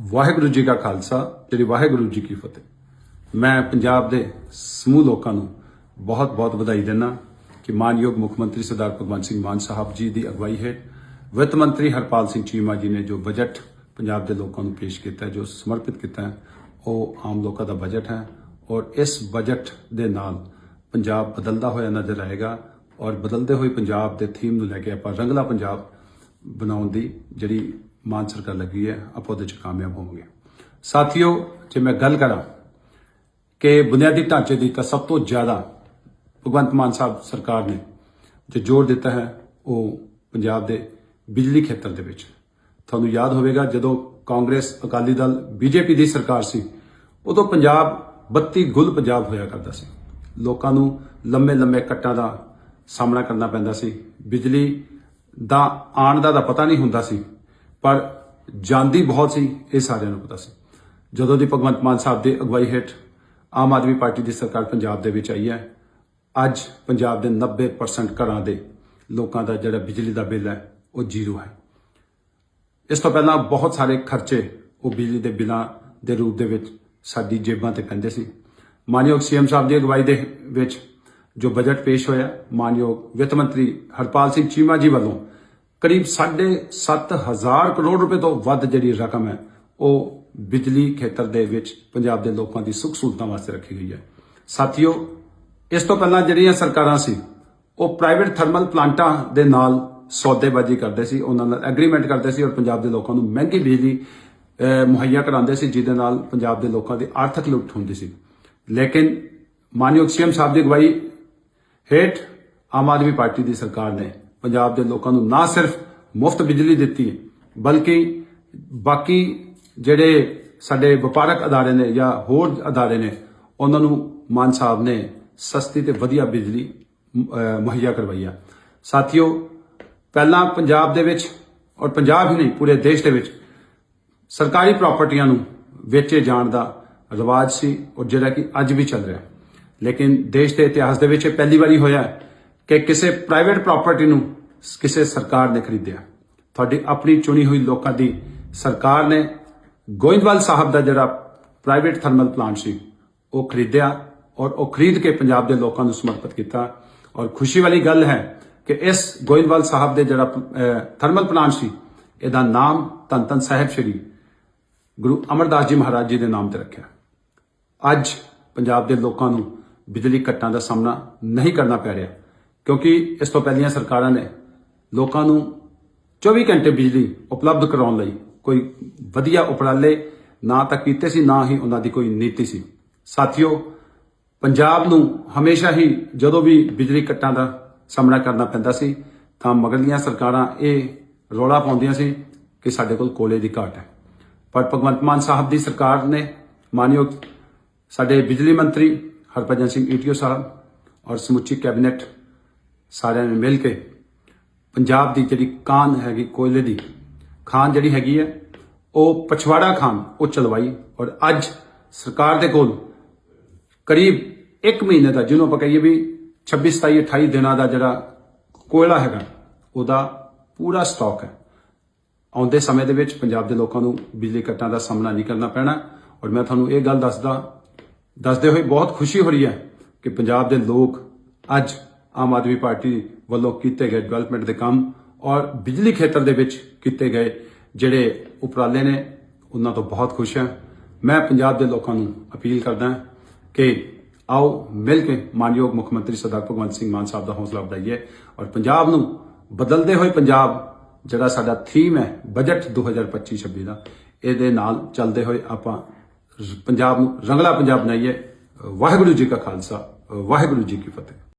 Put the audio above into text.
ਵਾਹਿਗੁਰੂ ਜੀ ਕਾ ਖਾਲਸਾ, ਜਿਹੜੀ ਵਾਹਿਗੁਰੂ ਜੀ ਕੀ ਫਤਿਹ। ਮੈਂ ਪੰਜਾਬ ਦੇ ਸਮੂਹ ਲੋਕਾਂ ਨੂੰ ਬਹੁਤ-ਬਹੁਤ ਵਧਾਈ ਦਿੰਦਾ ਕਿ ਮਾਨਯੋਗ ਮੁੱਖ ਮੰਤਰੀ ਸਰਦਾਰ ਭਗਵੰਤ ਸਿੰਘ ਮਾਨ ਸਾਹਿਬ ਜੀ ਦੀ ਅਗਵਾਈ ਹੇਠ ਵਿੱਤ ਮੰਤਰੀ ਹਰਪਾਲ ਸਿੰਘ ਚੀਮਾ ਜੀ ਨੇ ਜੋ ਬਜਟ ਪੰਜਾਬ ਦੇ ਲੋਕਾਂ ਨੂੰ ਪੇਸ਼ ਕੀਤਾ ਜੋ ਸਮਰਪਿਤ ਕੀਤਾ ਹੈ, ਉਹ ਆਮ ਲੋਕਾਂ ਦਾ ਬਜਟ ਹੈ ਔਰ ਇਸ ਬਜਟ ਦੇ ਨਾਲ ਪੰਜਾਬ ਬਦਲਦਾ ਹੋਇਆ ਨਜ਼ਰ ਆਏਗਾ ਔਰ ਬਦਲਦੇ ਹੋਏ ਪੰਜਾਬ ਦੇ ਥੀਮ ਨੂੰ ਲੈ ਕੇ ਆਪਾਂ ਰੰਗਲਾ ਪੰਜਾਬ ਬਣਾਉਣ ਦੀ ਜਿਹੜੀ ਮਾਨ ਸਰਕਾਰ ਲੱਗੀ ਹੈ, ਆਪਾਂ ਉਹਦੇ ਚ ਕਾਮਯਾਬ ਹੋਵਾਂਗੇ। ਸਾਥੀਓ, ਜੇ ਮੈਂ ਗੱਲ ਕਰਾਂ ਕਿ ਬੁਨਿਆਦੀ ਢਾਂਚੇ ਦੀ ਤਾਂ ਸਭ ਤੋਂ ਜ਼ਿਆਦਾ ਭਗਵੰਤ ਮਾਨ ਸਾਹਿਬ ਸਰਕਾਰ ਨੇ ਜੋ ਜ਼ੋਰ ਦਿੱਤਾ ਹੈ, ਉਹ ਪੰਜਾਬ ਦੇ ਬਿਜਲੀ ਖੇਤਰ ਦੇ ਵਿੱਚ। ਤੁਹਾਨੂੰ ਯਾਦ ਹੋਵੇਗਾ, ਜਦੋਂ ਕਾਂਗਰਸ, ਅਕਾਲੀ ਦਲ, ਬੀਜੇਪੀ ਦੀ ਸਰਕਾਰ ਸੀ, ਉਦੋਂ ਪੰਜਾਬ ਬੱਤੀ ਗੁੱਲ ਪੰਜਾਬ ਹੋਇਆ ਕਰਦਾ ਸੀ। ਲੋਕਾਂ ਨੂੰ ਲੰਮੇ ਲੰਮੇ ਕੱਟਾਂ ਦਾ ਸਾਹਮਣਾ ਕਰਨਾ ਪੈਂਦਾ ਸੀ। ਬਿਜਲੀ ਦਾ ਆਉਣ ਦਾ ਤਾਂ ਪਤਾ ਨਹੀਂ ਹੁੰਦਾ ਸੀ ਪਰ ਜਾਂਦੀ ਬਹੁਤ ਸੀ, ਇਹ ਸਾਰਿਆਂ ਨੂੰ ਪਤਾ ਸੀ। ਜਦੋਂ ਦੀ ਭਗਵੰਤ ਮਾਨ ਸਾਹਿਬ ਦੀ ਅਗਵਾਈ ਹੇਠ ਆਮ ਆਦਮੀ ਪਾਰਟੀ ਦੀ ਸਰਕਾਰ ਪੰਜਾਬ ਦੇ ਵਿੱਚ ਆਈ ਹੈ, ਅੱਜ ਪੰਜਾਬ ਦੇ 90% ਘਰਾਂ ਦੇ ਲੋਕਾਂ ਦਾ ਜਿਹੜਾ ਬਿਜਲੀ ਦਾ ਬਿੱਲ ਹੈ, ਉਹ ਜ਼ੀਰੋ ਹੈ। ਇਸ ਤੋਂ ਪਹਿਲਾਂ ਬਹੁਤ ਸਾਰੇ ਖਰਚੇ ਉਹ ਬਿਜਲੀ ਦੇ ਬਿੱਲਾਂ ਦੇ ਰੂਪ ਦੇ ਵਿੱਚ ਸਾਡੀ ਜੇਬਾਂ ਤੇ ਪੈਂਦੇ ਸੀ। ਮਾਨਯੋਗ ਸੀਐਮ ਸਾਹਿਬ ਦੀ ਅਗਵਾਈ ਦੇ ਵਿੱਚ ਜੋ ਬਜਟ ਪੇਸ਼ ਹੋਇਆ, ਮਾਨਯੋਗ ਵਿੱਤ ਮੰਤਰੀ ਹਰਪਾਲ ਸਿੰਘ ਚੀਮਾ ਜੀ ਵੱਲੋਂ ਕਰੀਬ 7.5000 ਕਰੋੜ ਰੁਪਏ ਤੋਂ ਵੱਧ ਜਿਹੜੀ ਰਕਮ ਹੈ, ਉਹ ਬਿਜਲੀ ਖੇਤਰ ਦੇ ਵਿੱਚ ਪੰਜਾਬ ਦੇ ਲੋਕਾਂ ਦੀ ਸੁੱਖ ਸਹੂਲਤਾਂ ਵਾਸਤੇ ਰੱਖੀ ਗਈ ਹੈ। ਸਾਥੀਓ, ਇਸ ਤੋਂ ਪਹਿਲਾਂ ਜਿਹੜੀਆਂ ਸਰਕਾਰਾਂ ਸੀ, ਉਹ ਪ੍ਰਾਈਵੇਟ ਥਰਮਲ ਪਲਾਂਟਾਂ ਦੇ ਨਾਲ ਸੌਦੇਬਾਜ਼ੀ ਕਰਦੇ ਸੀ, ਉਹਨਾਂ ਨਾਲ ਐਗਰੀਮੈਂਟ ਕਰਦੇ ਸੀ ਔਰ ਪੰਜਾਬ ਦੇ ਲੋਕਾਂ ਨੂੰ ਮਹਿੰਗੀ ਬਿਜਲੀ ਮੁਹੱਈਆ ਕਰਾਉਂਦੇ ਸੀ, ਜਿਹਦੇ ਨਾਲ ਪੰਜਾਬ ਦੇ ਲੋਕਾਂ ਦੀ ਆਰਥਿਕ ਲੁੱਟ ਹੁੰਦੀ ਸੀ। ਲੇਕਿਨ ਮਾਨਯੋਗ ਸੀਐਮ ਸਾਹਿਬ ਦੀ ਅਗਵਾਈ ਹੇਠ ਆਮ ਆਦਮੀ ਪਾਰਟੀ ਦੀ ਸਰਕਾਰ ਨੇ ਪੰਜਾਬ ਦੇ ਲੋਕਾਂ ਨੂੰ ਨਾ ਸਿਰਫ ਮੁਫਤ ਬਿਜਲੀ ਦਿੱਤੀ, ਬਲਕਿ ਬਾਕੀ ਜਿਹੜੇ ਸਾਡੇ ਵਪਾਰਕ ਅਦਾਰੇ ਨੇ ਜਾਂ ਹੋਰ ਅਦਾਰੇ ਨੇ, ਉਹਨਾਂ ਨੂੰ ਮਾਨ ਸਾਹਿਬ ਨੇ ਸਸਤੀ ਤੇ ਵਧੀਆ ਬਿਜਲੀ ਮੁਹੱਈਆ ਕਰਵਾਈ ਆ। ਸਾਥੀਓ, ਪਹਿਲਾਂ ਪੰਜਾਬ ਦੇ ਵਿੱਚ ਔਰ ਪੰਜਾਬ ਹੀ ਨਹੀਂ, ਪੂਰੇ ਦੇਸ਼ ਦੇ ਵਿੱਚ ਸਰਕਾਰੀ ਪ੍ਰਾਪਰਟੀਆਂ ਨੂੰ ਵੇਚੇ ਜਾਣ ਦਾ ਰਿਵਾਜ ਸੀ ਔਰ ਜਿਹੜਾ ਕਿ ਅੱਜ ਵੀ ਚੱਲ ਰਿਹਾ। ਲੇਕਿਨ ਦੇਸ਼ ਦੇ ਇਤਿਹਾਸ ਦੇ ਵਿੱਚ ਇਹ ਪਹਿਲੀ ਵਾਰੀ ਹੋਇਆ ਹੈ। ਕਿ ਕਿਸੇ ਪ੍ਰਾਈਵੇਟ ਪ੍ਰਾਪਰਟੀ ਨੂੰ ਕਿਸੇ ਸਰਕਾਰ ਨੇ ਖਰੀਦਿਆ। ਤੁਹਾਡੀ ਆਪਣੀ ਚੁਣੀ ਹੋਈ ਲੋਕਾਂ ਦੀ ਸਰਕਾਰ ਨੇ ਗੋਇੰਦਵਾਲ ਸਾਹਿਬ ਦਾ ਜਿਹੜਾ ਪ੍ਰਾਈਵੇਟ ਥਰਮਲ ਪਲਾਂਟ ਸੀ, ਉਹ ਖਰੀਦਿਆ ਔਰ ਉਹ ਖਰੀਦ ਕੇ ਪੰਜਾਬ ਦੇ ਲੋਕਾਂ ਨੂੰ ਸਮਰਪਿਤ ਕੀਤਾ। ਔਰ ਖੁਸ਼ੀ ਵਾਲੀ ਗੱਲ ਹੈ ਕਿ ਇਸ ਗੋਇੰਦਵਾਲ ਸਾਹਿਬ ਦੇ ਜਿਹੜਾ ਥਰਮਲ ਪਲਾਂਟ ਸੀ, ਇਹਦਾ ਨਾਮ ਧੰਨ ਧੰਨ ਸਾਹਿਬ ਸ਼੍ਰੀ ਗੁਰੂ ਅਮਰਦਾਸ ਜੀ ਮਹਾਰਾਜ ਜੀ ਦੇ ਨਾਮ ਤੇ ਰੱਖਿਆ। ਅੱਜ ਪੰਜਾਬ ਦੇ ਲੋਕਾਂ ਨੂੰ ਬਿਜਲੀ ਕੱਟਾਂ ਦਾ ਸਾਹਮਣਾ ਨਹੀਂ ਕਰਨਾ ਪੈ ਰਿਹਾ। ਕਿਉਂਕਿ ਇਸ ਤੋਂ ਪਹਿਲੀਆਂ ਸਰਕਾਰਾਂ ਨੇ ਲੋਕਾਂ ਨੂੰ 24 ਘੰਟੇ ਬਿਜਲੀ ਉਪਲਬਧ ਕਰਾਉਣ ਲਈ ਕੋਈ ਵਧੀਆ ਉਪਰਾਲੇ ਨਾ ਤਾਂ ਕੀਤੇ ਸੀ, ਨਾ ਹੀ ਉਹਨਾਂ ਦੀ ਕੋਈ ਨੀਤੀ ਸੀ। ਸਾਥੀਓ, ਪੰਜਾਬ ਨੂੰ ਹਮੇਸ਼ਾ ਹੀ ਜਦੋਂ ਵੀ ਬਿਜਲੀ ਕੱਟਾਂ ਦਾ ਸਾਹਮਣਾ ਕਰਨਾ ਪੈਂਦਾ ਸੀ, ਤਾਂ ਮਗਰਲੀਆਂ ਸਰਕਾਰਾਂ ਇਹ ਰੌਲਾ ਪਾਉਂਦੀਆਂ ਸੀ ਕਿ ਸਾਡੇ ਕੋਲ ਕੋਲੇ ਦੀ ਘਾਟ ਹੈ। ਪਰ ਭਗਵੰਤ ਮਾਨ ਸਾਹਿਬ ਦੀ ਸਰਕਾਰ ਨੇ, ਮਾਨਯੋਗ ਸਾਡੇ ਬਿਜਲੀ ਮੰਤਰੀ ਹਰਭਜਨ ਸਿੰਘ ਈਟੀਓ ਸਾਹਿਬ ਔਰ ਸਮੁੱਚੀ ਕੈਬਨਿਟ ਸਾਰਿਆਂ ਨੇ ਮਿਲ ਕੇ ਪੰਜਾਬ ਦੀ ਜਿਹੜੀ ਕਾਨ ਹੈਗੀ ਕੋਇਲੇ ਦੀ, ਖਾਨ ਜਿਹੜੀ ਹੈਗੀ ਹੈ, ਉਹ ਪਛਵਾੜਾ ਖਾਨ, ਉਹ ਚਲਵਾਈ ਔਰ ਅੱਜ ਸਰਕਾਰ ਦੇ ਕੋਲ ਕਰੀਬ 1 ਮਹੀਨੇ ਦਾ, ਜਿਹਨੂੰ ਆਪਾਂ ਕਹੀਏ ਵੀ 26 27 28 ਦਿਨਾਂ ਦਾ ਜਿਹੜਾ ਕੋਇਲਾ ਹੈਗਾ, ਉਹਦਾ ਪੂਰਾ ਸਟਾਕ ਹੈ। ਆਉਂਦੇ ਸਮੇਂ ਦੇ ਵਿੱਚ ਪੰਜਾਬ ਦੇ ਲੋਕਾਂ ਨੂੰ ਬਿਜਲੀ ਕੱਟਾਂ ਦਾ ਸਾਹਮਣਾ ਨਹੀਂ ਕਰਨਾ ਪੈਣਾ। ਔਰ ਮੈਂ ਤੁਹਾਨੂੰ ਇਹ ਗੱਲ ਦੱਸਦਾ, ਦੱਸਦੇ ਹੋਏ ਬਹੁਤ ਖੁਸ਼ੀ ਹੋ ਰਹੀ ਹੈ ਕਿ ਪੰਜਾਬ ਦੇ ਲੋਕ ਅੱਜ ਆਮ ਆਦਮੀ ਪਾਰਟੀ ਵੱਲੋਂ ਕੀਤੇ ਗਏ ਡਿਵੈਲਪਮੈਂਟ ਦੇ ਕੰਮ ਔਰ ਬਿਜਲੀ ਖੇਤਰ ਦੇ ਵਿੱਚ ਕੀਤੇ ਗਏ ਜਿਹੜੇ ਉਪਰਾਲੇ ਨੇ, ਉਹਨਾਂ ਤੋਂ ਬਹੁਤ ਖੁਸ਼ ਹਾਂ। ਮੈਂ ਪੰਜਾਬ ਦੇ ਲੋਕਾਂ ਨੂੰ ਅਪੀਲ ਕਰਦਾ ਕਿ ਆਓ ਮਿਲ ਕੇ ਮਾਨਯੋਗ ਮੁੱਖ ਮੰਤਰੀ ਸਰਦਾਰ ਭਗਵੰਤ ਸਿੰਘ ਮਾਨ ਸਾਹਿਬ ਦਾ ਹੌਸਲਾ ਵਧਾਈਏ ਔਰ ਪੰਜਾਬ ਨੂੰ ਬਦਲਦੇ ਹੋਏ ਪੰਜਾਬ, ਜਿਹੜਾ ਸਾਡਾ ਥੀਮ ਹੈ ਬਜਟ 2025-26 ਦਾ, ਇਹਦੇ ਨਾਲ ਚੱਲਦੇ ਹੋਏ ਆਪਾਂ ਪੰਜਾਬ ਨੂੰ ਰੰਗਲਾ ਪੰਜਾਬ ਬਣਾਈਏ। ਵਾਹਿਗੁਰੂ ਜੀ ਕਾ ਖਾਲਸਾ, ਵਾਹਿਗੁਰੂ ਜੀ ਕੀ ਫਤਿਹ।